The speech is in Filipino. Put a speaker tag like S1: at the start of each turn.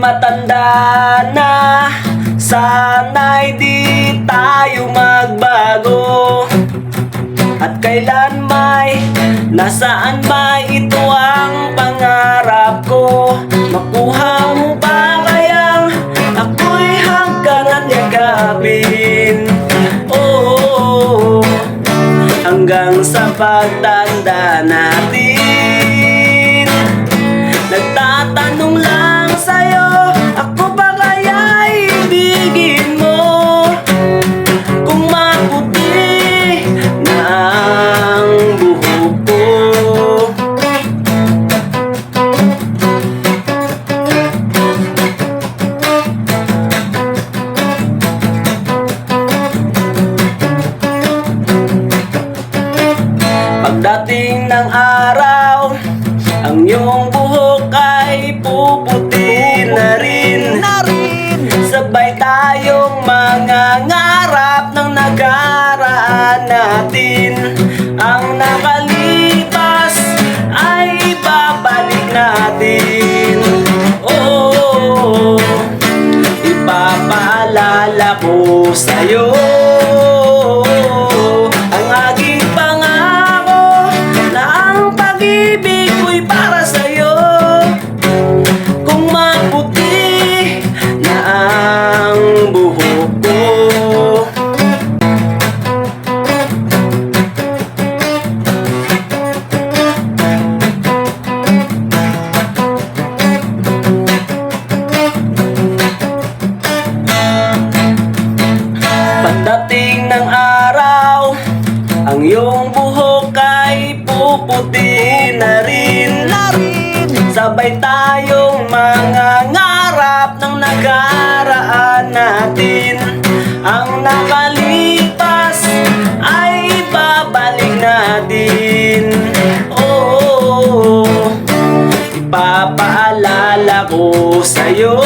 S1: matanda na Sana'y di tayo magbago. At kailan may Nasaan may ito ang pangarap ko? Makuha mo ba kayang Ako'y hanggang yakapin? Oh, hanggang sa pagtanda natin Pagdating ng araw Ang iyong buhok ay puputi na rin. Sabay tayong mga ngarap ng nagaraan natin. Ang nakalipas ay babalik natin. Oh, ipapaalala ko sa'yo iyong buhok ay puputi na rin. Sabay tayong mga ngarap ng nagaraan natin. Ang nakalipas ay babalik natin. Oh, ipapaalala ko sa'yo